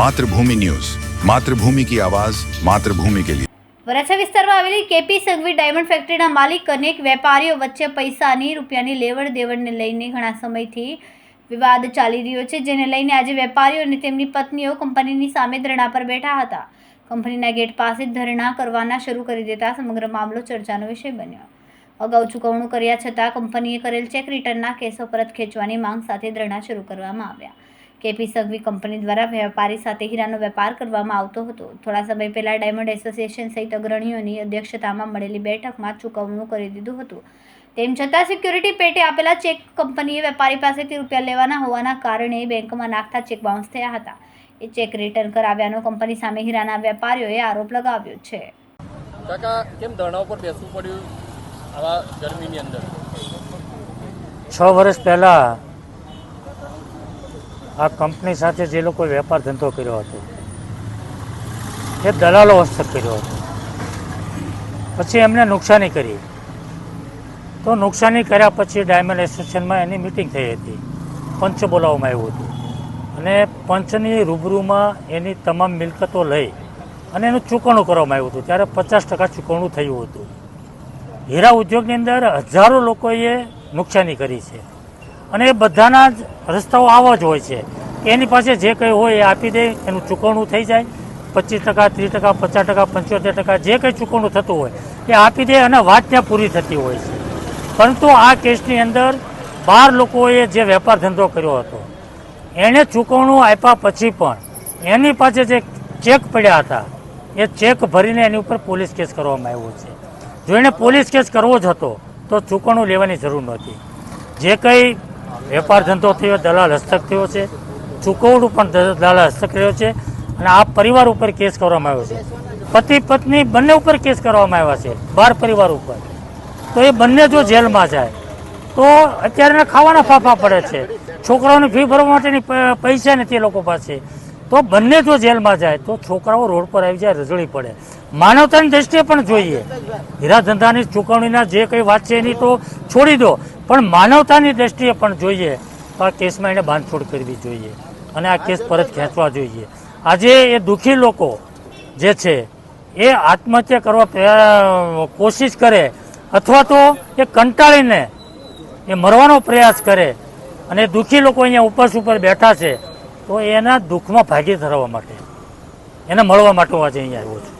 Mathrubhumi news. Mathrubhumi કી આવાજ, માતૃભૂમિ કે લીએ વરાછા વિસ્તારમાં આવેલી કેપી સંઘવી ડાયમંડ ફેક્ટરીના માલિક અને વેપારીઓ વચ્ચે પૈસાની, રૂપિયાની લેવડ દેવડને લઈને ઘણા સમયથી વિવાદ ચાલી રહ્યો છે, જેને લઈને આજે વેપારીઓ અને તેમની પત્નીઓ કંપનીની સામે ધરણા પર બેઠા હતા. કંપનીના ગેટ પાસે ધરણા કરવાના શરૂ કરી દેતા સમગ્ર મામલો ચર્ચાનો વિષય બન્યો. અગાઉ ચૂકવણું કર્યા છતાં કંપનીએ કરેલ ચેક રિટર્નના કેસો પરત ખેંચવાની માંગ સાથે ધરણા શરૂ કરવામાં આવ્યા. કેપી સંઘવી કંપની દ્વારા વેપારી સાથે હીરાનો વેપાર કરવામાં આવતો હતો. થોડા સમય પહેલાં ડાયમંડ એસોસિએશન સહિત અગ્રણીઓની અધ્યક્ષતામાં મળેલી બેઠકમાં ચૂકવણું કરી દીધું હતું. તેમ છતાં સિક્યુરિટી પેટે આપેલા ચેક કંપનીએ વેપારી પાસેથી રૂપિયા લેવાના હોવાના કારણે બેંકમાં નાખતા ચેક બાઉન્સ થયા હતા. એ ચેક રિટર્ન કરાવ્યાનો કંપની સામે હીરાના વેપારીઓએ આરોપ લગાવ્યો છે. કાકા કેમ ધરણા ઉપર બેસવું પડ્યું આવા ગરમીની અંદર? છ વર્ષ પહેલાં આ કંપની સાથે જે લોકોએ વેપાર ધંધો કર્યો હતો, એ દલાલો હસ્તક કર્યો હતો. પછી એમને નુકસાની કરી. તો નુકસાની કર્યા પછી ડાયમંડ એસોસિએશનમાં એની મિટિંગ થઈ હતી, પંચ બોલાવવામાં આવ્યું હતું. અને પંચની રૂબરૂમાં એની તમામ મિલકતો લઈ અને એનું ચૂકવણું કરવામાં આવ્યું હતું. ત્યારે પચાસ ટકા ચૂકવણું થયું હતું. હીરા ઉદ્યોગની અંદર હજારો લોકોએ નુકસાની કરી છે. અને એ બધાના જ રસ્તાઓ આવા જ હોય છે. એની પાસે જે કંઈ હોય એ આપી દે, એનું ચૂકવણું થઈ જાય. પચીસ ટકા, ત્રીસ ટકા, પચાસ ટકા, પંચોતેર ટકા, જે કંઈ ચૂકવણું થતું હોય, એ આપી દે અને વાત ત્યાં પૂરી થતી હોય છે. પરંતુ આ કેસની અંદર બાર લોકોએ જે વેપાર ધંધો કર્યો હતો એણે ચૂકવણું આપ્યા પછી પણ એની પાસે જે ચેક પડ્યા હતા, એ ચેક ભરીને એની ઉપર પોલીસ કેસ કરવામાં આવ્યો છે. જો એણે પોલીસ કેસ કરવો જ હતો, તો ચૂકવણું લેવાની જરૂર નહોતી. જે કંઈ વેપાર ધંધો થયો, દલાલ હસ્તક થયો છે. ચૂકવણું પણ દલાલ હસ્તક રહ્યો છે અને આ પરિવાર ઉપર કેસ કરવામાં આવ્યો છે. પતિ, પત્ની બંને ઉપર કેસ કરવામાં આવ્યા છે, બાર પરિવાર ઉપર. તો એ બંને જો જેલમાં જાય, તો અત્યારે ખાવાના ફાફા પડે છે. છોકરાઓની ફી ભરવા માટેની પૈસા નથી એ લોકો પાસે. તો બંને જો જેલમાં જાય, તો છોકરાઓ રોડ પર આવી જાય રજળી પડે. માનવતાની દ્રષ્ટિએ પણ જોઈએ. હીરા ધંધાની ચૂકવણીના જે કંઈ વાત છે એની તો છોડી દો. પણ માનવતાની દ્રષ્ટિએ પણ જોઈએ તો આ કેસમાં એને બાંધછોડ કરવી જોઈએ અને આ કેસ પરત ખેંચવા જોઈએ. આજે એ દુઃખી લોકો જે છે, એ આત્મહત્યા કરવા કોશિશ કરે અથવા તો એ કંટાળીને એ મરવાનો પ્રયાસ કરે અને દુઃખી લોકો અહીંયા ઉપવાસ ઉપર બેઠા છે, તો એના દુઃખમાં ભાગી ધરવા માટે, એને મળવા માટે આજે અહીંયા આવ્યો છું.